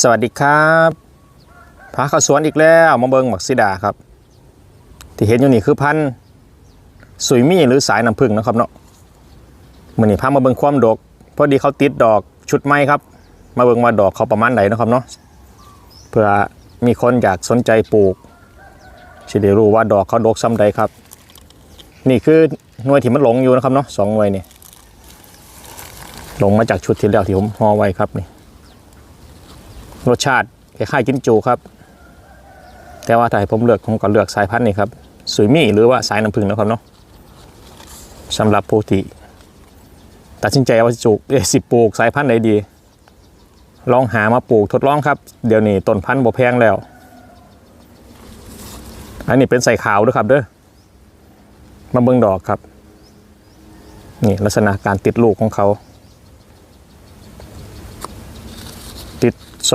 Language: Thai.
สวัสดีครับพาเข้าสวนอีกแล้วมาเบิงหมักซิดาครับ ที่เห็นอยู่นี่คือพันธุ์สุยมี่หรือสายน้ำผึ้งนะครับเนาะมือนี้พามาเบิงความดกพอดีเขาติดดอกชุดไม้ครับ มาเบิงว่าดอกเขาประมาณไหนนะครับเนาะเพื่อมีคนอยากสนใจปลูกจะได้รู้ว่าดอกเขาดกซ้ำใดครับ นี่คือหน่วยที่มันหลงอยู่นะครับเนาะสองหน่วยนี่หลงมาจากชุดที่แล้วที่ผมห่อไว้ครับนี่ รสชาติคล้ายๆกินจูครับ แต่ว่าถ้าให้ผมเลือกผมก็เลือกสายพันธุ์นี้ครับสุยมี่หรือว่าสายน้ำผึ้งนะครับเนาะสำหรับผู้ที่ตัดสินใจว่าจะปลูกเอสิปลูกสายพันธุ์ไหนดี ลองหามาปลูกทดลองครับ เดี๋ยวนี้ต้นพันธุ์บ่แพงแล้ว อันนี้เป็นใส่ขาวด้วยครับเด้อมาเบิ่งดอกครับ นี่ลักษณะการติดลูกของเขาติด